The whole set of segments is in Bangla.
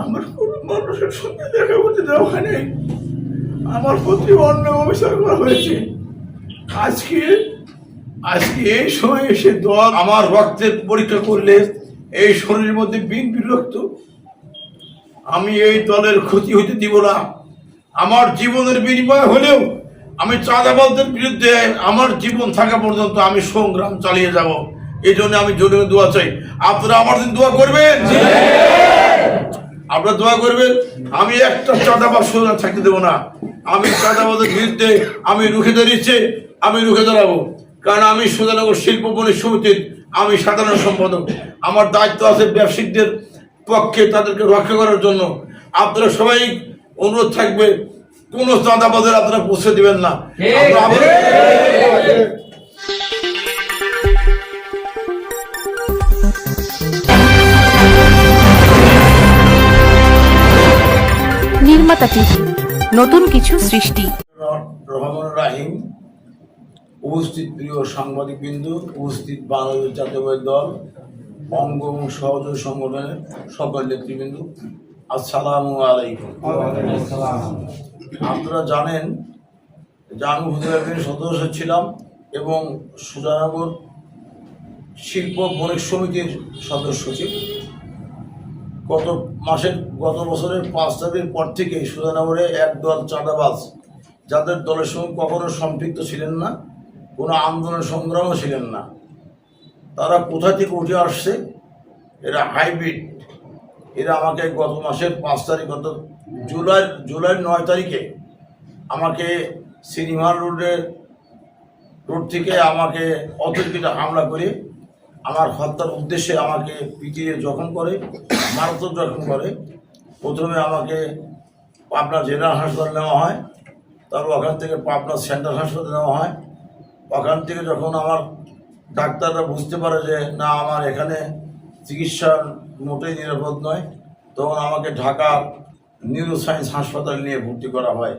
আমার কোনো মানুষের সঙ্গে দেখা করতে দেওয়া হয়নি। আমার প্রতি অন্য অবিচার করা হয়েছে। আজকে আজকে এই সময় এসে দল আমার রক্তের পরীক্ষা করলে এই শরীরের মধ্যে বিন রক্ত। আমি এই দলের ক্ষতি হতে দিব না। আমার জীবনের বিনিময় হলেও আমি চাঁদাবাজদের বিরুদ্ধে আমার জীবন থাকা পর্যন্ত আমি সংগ্রাম চালিয়ে যাব। এই জন্য আমি জোরে দোয়া চাই। আপনারা আমার দিন দোয়া করবেন? আপনারা দোয়া করবেন আমি একটা চাঁদাবাজ সোজা থাকতে দেবো না। আমি চাঁদাবাজের বিরুদ্ধে আমি রুখে দাঁড়িয়েছে আমি রুখে দাঁড়াবো। কারণ আমি সুজানগর শিল্প বণিক সমিতির আমি সাধারণ সম্পাদক। আমার দায়িত্ব আছে ব্যবসায়িকদের পক্ষে তাদেরকে রক্ষা করার জন্য। আপনারা সবাই অনুরোধ থাকবে কোনো চাঁদাবাজের আপনারা পৌঁছে দিবেন না। নির্মাতা নতুন কিছু সৃষ্টি। রহমান রাহিম, উপস্থিত প্রিয় সাংবাদিক বিন্দু উপস্থিত বাংলাদেশ জাতীয়বাদী দল অঙ্গ এবং সহযোগী সংগঠনের সকল নেতৃবৃন্দ, আসসালামু আলাইকুম। আপনারা জানেন যে আমি হুদুরাবির সদস্য ছিলাম এবং সুজানগর শিল্প বণিক সমিতির সদস্য ছিল গত মাসের, গত বছরের পাঁচ তারিখের পর থেকে সুজানগরে একদল চাঁদাবাজ, যাদের দলের সঙ্গে কখনো সম্পৃক্ত ছিলেন না, কোনো আন্দোলন সংগ্রামও ছিলেন না। তারা কোথা থেকে উঠে আসছে? এরা হাইব্রিড। এরা আমাকে গত মাসের পাঁচ তারিখ গত জুলাই জুলাই নয় তারিখে আমাকে সিনেমা রোডের রোড থেকে আমাকে অতর্কিত হামলা করে আমার হত্যার উদ্দেশ্যে আমাকে পিটিয়ে জখম করে মারাত্মক জখম করে। প্রথমে আমাকে পাবনা জেলা হাসপাতাল নেওয়া হয়, তারপর ওখান থেকে পাবনা সেন্ট্রাল হাসপাতালে নেওয়া হয়। ওখান থেকে যখন আমার ডাক্তাররা বুঝতে পারে যে, না, আমার এখানে চিকিৎসা মোটেই নিরাপদ নয়, তখন আমাকে ঢাকা নিউরো সায়েন্স হাসপাতালে নিয়ে ভর্তি করা হয়।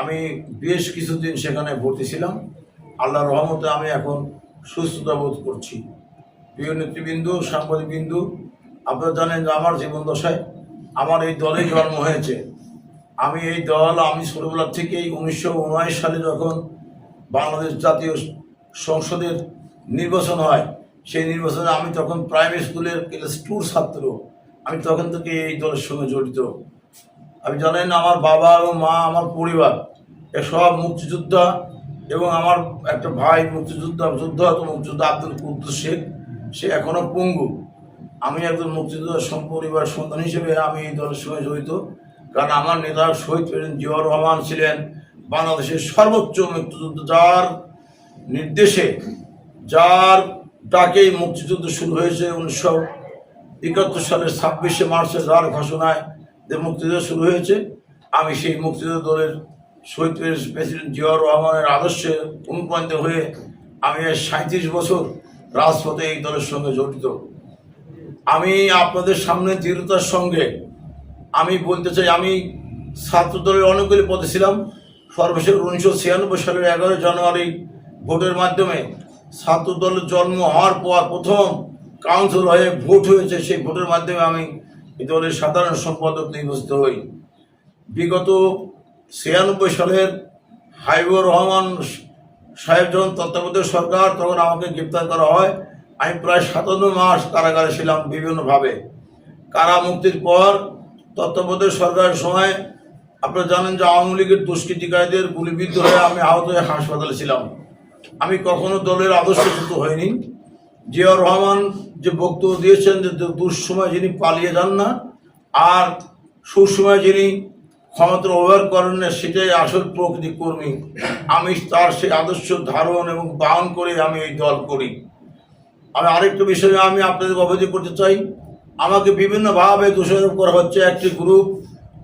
আমি বেশ কিছুদিন সেখানে ভর্তি ছিলাম। আল্লাহর রহমতে আমি এখন সুস্থতা বোধ করছি। প্রিয় নেতৃবৃন্দ, সাংবাদিকবিন্দু, আপনারা জানেন যে আমার জীবন দশায় আমার এই দলে জন্ম হয়েছে। আমি এই দল, আমি ছোটবেলা থেকেই উনিশশো উনআশি সালে যখন বাংলাদেশ জাতীয় সংসদের নির্বাচন হয়, সেই নির্বাচনে আমি তখন প্রাইমারি স্কুলের ক্লাস টুর ছাত্র। আমি তখন থেকে এই দলের সঙ্গে জড়িত। আপনি জানেন আমার বাবা এবং মা, আমার পরিবার, এ সব মুক্তিযোদ্ধা এবং আমার একটা ভাই মুক্তিযোদ্ধা, যোদ্ধা মুক্তিযোদ্ধা আব্দুল কুদ্দুস শেখ। সে এখনও পঙ্গু। আমি একজন মুক্তিযোদ্ধা পরিবার সন্তান হিসেবে আমি এই দলের সঙ্গে জড়িত। কারণ আমার নেতা শহীদ প্রেসিডেন্ট জিয়াউর রহমান ছিলেন বাংলাদেশের সর্বোচ্চ মুক্তিযুদ্ধ। যার নির্দেশে, যার ডাকেই মুক্তিযুদ্ধ শুরু হয়েছে উনিশশো একাত্তর সালের ছাব্বিশে মার্চে, যার ঘোষণায় যে মুক্তিযুদ্ধ শুরু হয়েছে। আমি সেই মুক্তিযুদ্ধ দলের শহীদ প্রেসিডেন্ট জিয়াউর রহমানের আদর্শে অনুপ্রাণিত হয়ে আমি সাঁত্রিশ বছর রাজপথে এই দলের সঙ্গে জড়িত। আমি আপনাদের সামনে দৃঢ়তার সঙ্গে আমি বলতে চাই, আমি ছাত্র দলের অনেকগুলি পদে ছিলাম। সর্বশেষ উনিশশো ছিয়ানব্বই সালের এগারোই জানুয়ারি ভোটের মাধ্যমে ছাত্র দলের জন্ম হওয়ার পর প্রথম কাউন্সিল হয়ে ভোট হয়েছে। সেই ভোটের মাধ্যমে আমি এই দলের সাধারণ সম্পাদক নির্বাচিত হই। বিগত ছিয়ানব্বই সালের হাইবুর রহমান সাহেব যখন তত্ত্বাবধায়ক সরকার, তখন আমাকে গ্রেপ্তার করা হয়। আমি প্রায় সাতান্ন মাস কারাগারে ছিলাম বিভিন্নভাবে। কারা মুক্তির পর তত্ত্বাবধায়ক সরকারের সময় আপনারা জানেন যে আওয়ামী লীগের দুষ্কৃতিকারীদের গুলিবিদ্ধ হয়ে আমি আহত হয়ে হাসপাতালে ছিলাম। আমি কখনো দলের আদর্শচ্যুত হইনি। জিয়াউর রহমান যে বক্তব্য দিয়েছেন যে দুঃসময় যিনি পালিয়ে যান না, আর সুসময় যিনি ক্ষমতার না সেটাই আসল প্রকৃতি কর্মী। আমি তার সেই আদর্শ ধারণ এবং বাহন করে আমি এই দল করি। আমি আরেকটা বিষয়ে আমি আপনাদের অবহিত করতে চাই। আমাকে বিভিন্নভাবে দোষারোপ করা হচ্ছে একটি গ্রুপ।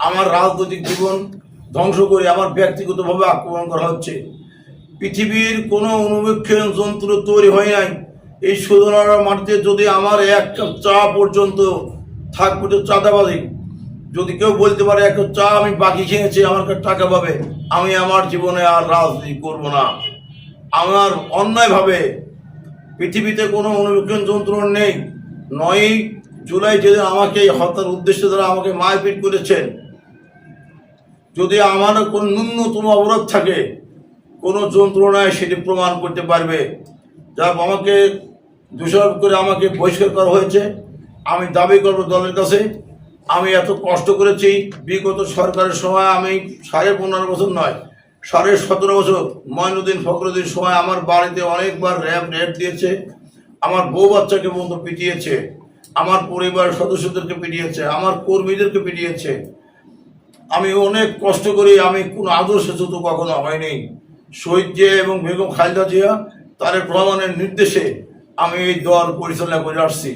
আমার রাজনৈতিক জীবন ধ্বংস করে আমার ব্যক্তিগতভাবে আক্রমণ করা হচ্ছে। পৃথিবীর কোনো অনুবীক্ষণ যন্ত্র তৈরি হয় নাই। এই সুদনার মাটিতে যদি আমার এক কাপ চা পর্যন্ত থাকবে তো চাঁদাবাদি যদি কেউ বলতে পারে, এক চা আমি বাকি খেয়েছি আমার টাকা পাবে, আমি আমার জীবনে আর রাজনীতি করব না। আমার অন্যায়ভাবে পৃথিবীতে কোনো অনুবীক্ষণ যন্ত্র নেই। নয়ই জুলাই যেদিন আমাকে এই হত্যার উদ্দেশ্যে দ্বারা আমাকে মারপিট করেছেন, যদি আমার কোন ন্যূনতম অবরোধ থাকে, কোনো যন্ত্রণায় সেটি প্রমাণ করতে পারবে। যা আমাকে দোষারোপ করে আমাকে বহিষ্কার করা হয়েছে, আমি দাবি করব দলের কাছে। আমি এত কষ্ট করেছি, বিগত সরকারের সময় আমি সাড়ে পনেরো বছর নয়, সাড়ে সতেরো বছর ময়নুদ্দিন ফখরুদ্দিন সময় আমার বাড়িতে অনেকবার র্যাব রেড দিয়েছে, আমার বউ বাচ্চাকে পর্যন্ত পিটিয়েছে, আমার পরিবারের সদস্যদেরকে পিটিয়েছে, আমার কর্মীদেরকে পিটিয়েছে। আমি অনেক কষ্ট করি, আমি কোনো আদর্শ তো কখনো হয়নি। শহীদ জিয়া এবং বেগম খালেদা জিয়া, তারেক রহমানের নির্দেশে আমি এই দল পরিচালনা করে আসছি।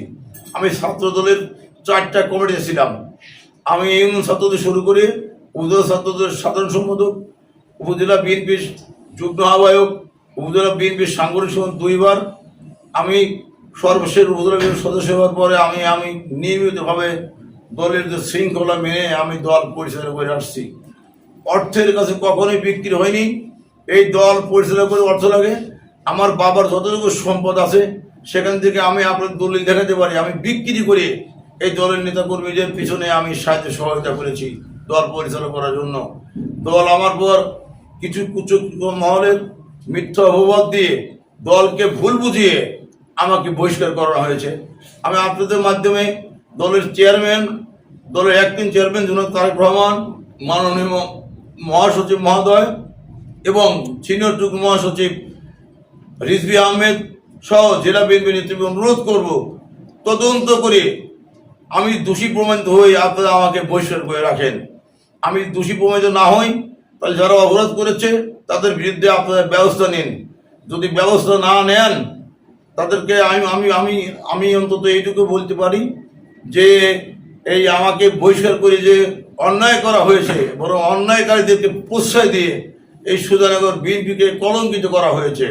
আমি ছাত্র দলের চারটা কমিটি ছিলাম। আমি ইউনিয়ন ছাত্রদের শুরু করে, উপজেলা ছাত্রদের সাধারণ সম্পাদক, উপজেলা বিএনপির যুগ্ম আহ্বায়ক, উপজেলা বিএনপির সাংগঠনিক সম্পাদক দুইবার। আমি সর্বশেষ উপজেলা বিএনপির সদস্য হওয়ার পরে আমি আমি নিয়মিতভাবে দলের যে শৃঙ্খলা মেনে আমি দল পরিচালনা করে আসছি। অর্থের কাছে কখনোই বিক্রি হয়নি। এই দল পরিচালনা করে অর্থ লাগে। আমার বাবার যতটুকু সম্পদ আছে, সেখান থেকে আমি আপনার দলিল দেখাতে পারি। আমি বিক্রি করে এই দলের নেতাকর্মীদের পিছনে আমি সাহায্য সহায়তা করেছি, দল পরিচালনা করার জন্য। দল আমার পর কিছু কুচু মহলের মিথ্যা অপবাদ দিয়ে দলকে ভুল বুঝিয়ে আমাকে বহিষ্কার করা হয়েছে। আমি আপনাদের মাধ্যমে দলের চেয়ারম্যান, দলের অ্যাক্টিং চেয়ারম্যান জনাব তারেক রহমান, মাননীয় মহাসচিব মহোদয় এবং সিনিয়র যুগ্ম মহাসচিব রিজভি আহমেদ সহ জেলা বিএনপি নেতৃত্বে অনুরোধ করব, তদন্ত করে আমি দোষী প্রমাণিত হই, আপনারা আমাকে বহিষ্কার করে রাখেন। আমি দোষী প্রমাণিত না হই, তাহলে যারা অপরাধ করেছে, তাদের বিরুদ্ধে আপনারা ব্যবস্থা নিন। যদি ব্যবস্থা না নেন, তাদেরকে আমি আমি আমি আমি অন্তত এইটুকু বলতে পারি যে, এই আমাকে বহিষ্কার করে যে অন্যায় করা হয়েছে, বরং অন্যায়কারীদেরকে প্রশ্রয় দিয়ে এই সুধানগর বিএনপিকে কলঙ্কিত করা হয়েছে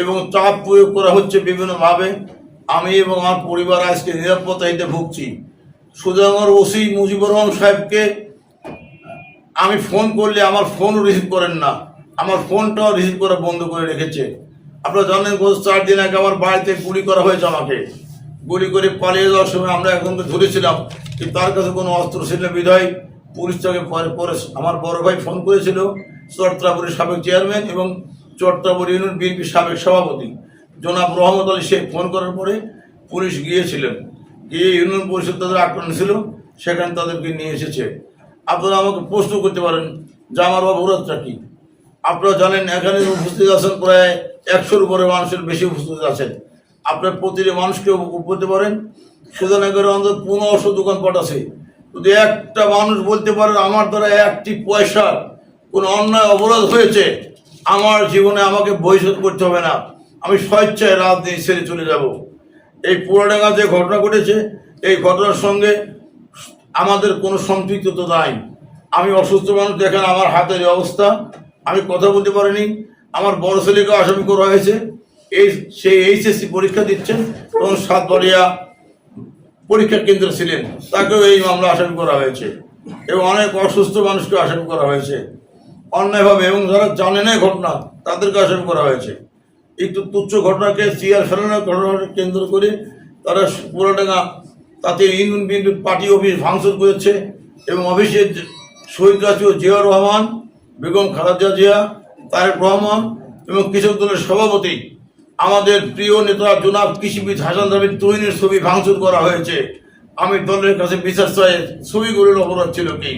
এবং চাপ প্রয়োগ করা হচ্ছে বিভিন্নভাবে। আমি এবং আমার পরিবার আজকে নিরাপত্তাহীতে ভুগছি। সুধানগর ওসি মুজিবুর রহমান সাহেবকে আমি ফোন করলে আমার ফোনও রিসিভ করেন না। আমার ফোনটাও রিসিভ করা বন্ধ করে রেখেছে। আপনারা জানেন, গত চার দিন আগে আমার বাড়িতে গুলি করা হয়েছে আমাকে। গুলি করে পালিয়ে যাওয়ার সময় আমরা একজনকে ধরেছিলাম কিন্তু তার কাছে কোনো অস্ত্র ছিল না, বিধায় পুলিশ তাকে পরে পরে আমার বড় ভাই ফোন করেছিল, চট্টগ্রামের সাবেক চেয়ারম্যান এবং চট্টগ্রাম ইউনিয়ন বিএনপির সাবেক সভাপতি। জনাব রহমত আলী শেখ ফোন করার পরে পুলিশ গিয়েছিলেন। গিয়ে ইউনিয়ন পরিষদ তাদের আক্রমণ ছিল সেখানে তাদেরকে নিয়ে এসেছে। আপনারা আমাকে প্রশ্ন করতে পারেন যে আমার অপরাধটা কি? আপনারা জানেন এখানে উপস্থিত আছেন প্রায় একশোর উপরে মানুষের বেশি উপস্থিত আছেন। আপনার প্রতিটি মানুষকে করতে পারেন। সুধানগরের অন্তত পনেরোশো দোকানপাট আছে। যদি একটা মানুষ বলতে পারেন আমার দ্বারা একটি পয়সা কোনো অন্যায় অপরাধ হয়েছে, আমার জীবনে আমাকে বহিষ্কার করতে হবে না। আমি স্বেচ্ছায় রাজনীতি ছেড়ে চলে যাব। এই পুরাডাঙ্গা যে ঘটনা ঘটেছে, এই ঘটনার সঙ্গে আমাদের কোনো সম্পৃক্ততা নাই। আমি অসুস্থ মানুষ, দেখেন আমার হাতের অবস্থা, আমি কথা বলতে পারিনি, আমার বড় ছেলেকে আসামি করা হয়েছে। এই সেই এইচএসসি পরীক্ষা দিচ্ছেন, এবং সাতবাড়িয়া পরীক্ষা কেন্দ্র ছিলেন, তাকেও এই মামলা আসামি করা হয়েছে। এবং অনেক অসুস্থ মানুষকে আসামি করা হয়েছে। অন্যায়ভাবে, এবং যারা জানে না ঘটনা, তাদেরকে আসামি করা হয়েছে। এই তুচ্ছ ঘটনাকে চেয়ার ফেলানোর ঘটনাকে কেন্দ্র করে তারা পুরাডাঙ্গা, তাতে ইউনিয়ন বিএনপির পার্টি অফিস ভাঙচুর করেছে এবং অফিসে যে শহীদ রাষ্ট্রীয় জিয়া রহমান, বেগম খালেদা জিয়া, তারেক রহমান এবং কৃষক দলের সভাপতি, আমাদের প্রিয় নেতা জনাব কৃষিবিদ হাসান দাবির তৈনের ছবি ভাঙচুর করা হয়েছে। আমি দলের কাছে বিচার চাই ছবিগুলোর অপরাধ ছিল কি?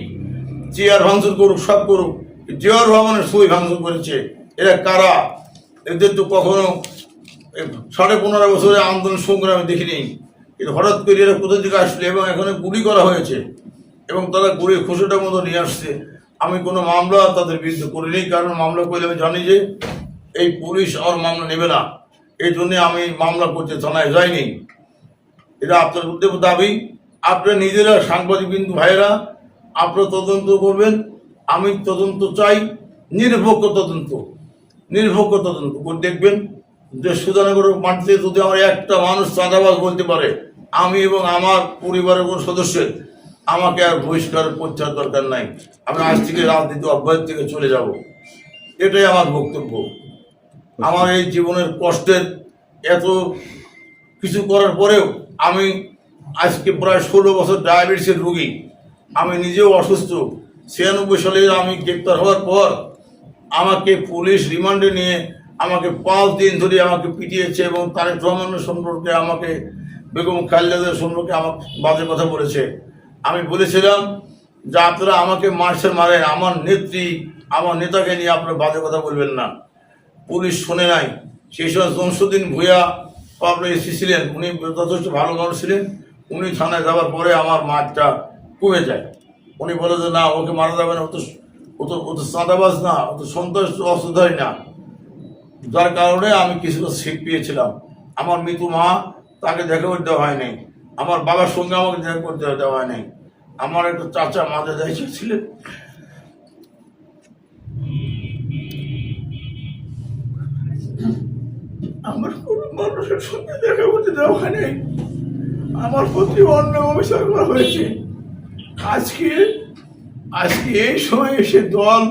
চেয়ার ভাঙচুর করুক, সব করুক, জিয়াউর রহমানের ছবি ভাঙচুর করেছে। এরা কারা? এদের তো কখনো সাড়ে পনেরো বছরে আন্দোলন সংগ্রামে দেখিনি। কিন্তু হঠাৎ করে এরা কোথা থেকে আসলে এবং এখানে গুলি করা হয়েছে এবং তারা গুলি খুশিটার মতো নিয়ে আসছে, আমি কোনো মামলা তাদের বিরুদ্ধে করিনি, কারণ মামলা করলে আমি জানি যে এই পুলিশ আমার মামলা নেবে না। এই জন্যে আমি মামলা করতে থানায় যাইনি। এটা আপনার উদ্যোগ দাবি। আপনারা নিজেরা সাংবাদিক বিন্দু ভাইয়েরা, আপনারা তদন্ত করবেন, আমি তদন্ত চাই, নিরপেক্ষ তদন্ত। নিরপেক্ষ তদন্ত দেখবেন যে সুধানগরের মাটিতে যদি আমার একটা মানুষ চাঁদাবাজ বলতে পারে, আমি এবং আমার পরিবারের কোনো সদস্যের, আমাকে আর বহিষ্কার প্রত্যাহার দরকার নাই। আমি আজ থেকে রাজনীতি অব্যাহত থেকে চলে যাব। এটাই আমার বক্তব্য। আমার এই জীবনের কষ্টের এত কিছু করার পরেও আমি আজকে প্রায় ষোলো বছর ডায়াবেটিসের রুগী। আমি নিজেও অসুস্থ। ছিয়ানব্বই সালে আমি গ্রেপ্তার হওয়ার পর আমাকে পুলিশ রিমান্ডে নিয়ে আমাকে পাঁচ দিন ধরে আমাকে পিটিয়েছে এবং তারেক রহমানের সম্পর্কে আমাকে, বেগম খালেদাদের সম্পর্কে আমার বাজে কথা বলেছে। আমি বলেছিলাম যে আপনারা আমাকে মার্চের মারেন, আমার নেত্রী, আমার নেতাকে নিয়ে আপনারা বাজে কথা বলবেন না। পুলিশ শোনে নাই। সেই সময় জমসুদ্দিন ভূয়া আপনার এসি ছিলেন। উনি যথেষ্ট ভালো মানুষ ছিলেন। উনি থানায় যাওয়ার পরে আমার মাঠটা কমে যায়। উনি বলে যে, না ওকে মারা যাবে না। ও তো ও তো ও তো চাঁদাবাজ না, ও তো সন্ত্রাস অস্ত্রধারী না। যার কারণে আমি কিছুটা সিট পেয়েছিলাম। আমার মৃত্যু মা তাকে দেখা করতে হয় নাই। আমার বাবার সঙ্গে আমাকে দেখা করতে দেওয়া হয় নাই। আমার একটা চাচা মাঝে দায়িত্ব ছিলেন আমার কোনো মানুষের সঙ্গে দেখা করতে দেওয়া হয় নাই আমার প্রতি অন্য অবিচার করা হয়েছে। আজকে আজকে এই সময় এসে দল